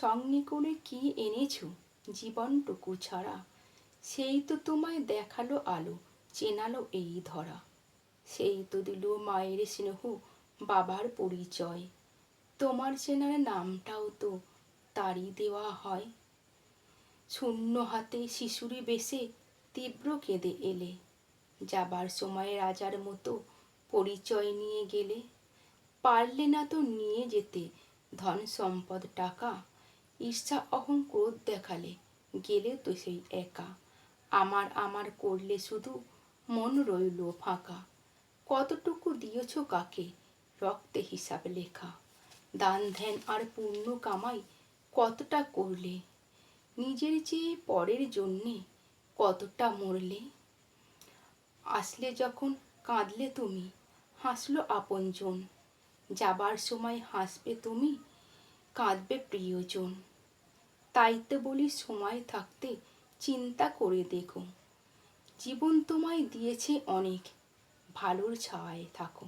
সঙ্গে করে কি এনেছো? জীবনটুকু ছাড়া। সেই তো তোমায় দেখাল আলো, চেনালো এই ধরা। সেই তো দিল মায়ের স্নেহ, বাবার পরিচয়। তোমার চেনার নামটাও তো তারই দেওয়া হয়। শূন্য হাতে শিশুরি বেশে তীব্র কেঁদে এলে। যাবার সময় রাজার মতো পরিচয় নিয়ে গেলে। পারলে না তো নিয়ে যেতে ধন সম্পদ টাকা ঈর্ষা অহং ক্রোধ দেখালে, গেলে তো সেই একা। আমার আমার করলে শুধু মন রইল ফাঁকা। কতটুকু দিয়েছ কাকে? রক্তে হিসাব লেখা। দান ধ্যান আর পূর্ণ কামাই কতটা করলে? নিজের চেয়ে পরের জন্যে কতটা মরলে? আসলে যখন কাঁদলে তুমি, হাসলো আপনজন। যাবার সময় হাসবে তুমি, কাঁদবে প্রিয়জন। তাই তো বলি সময় থাকতে চিন্তা করে দেখো। জীবন তোমায় দিয়েছে অনেক, ভালোর ছায় থাকো।